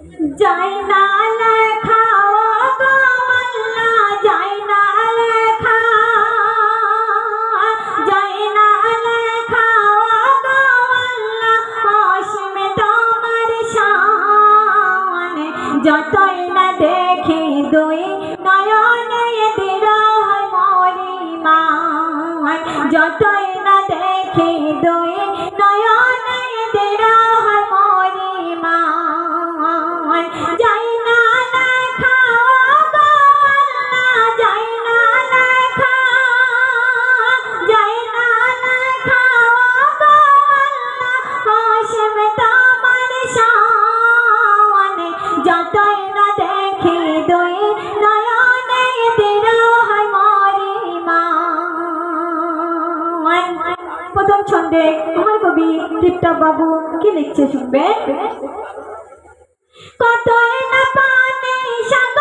যাই না লেখা যাই না লেখা। যাই না যতই না দেখি দুই নয়নে দিরহ মরিমান যতই না দেখি দুই নয়নে দিরহ এরকম ছন্দে তোমার কবি টিপটপ বাবু কি লিখছে শুনবে? কত না পানে সাগ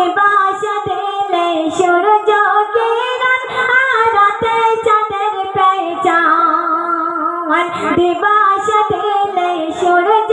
ভালোবাসা দিলে সূর্য কিরণ আরাতে চাঁদের পেচান দিবাসা দিলে সূর্য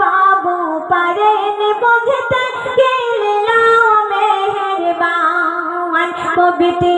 बाबू परेन पवित्र